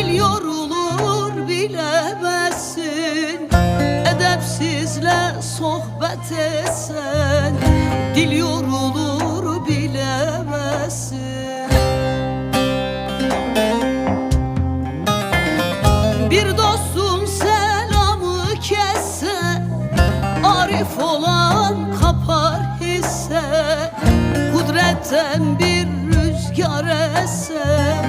Dil yorulur bilemezsin. Edepsizle sohbet etsen Dil yorulur bilemezsin. Bir dostum selamı kesse Arif olan kapar hisse. Kudretten bir rüzgar eser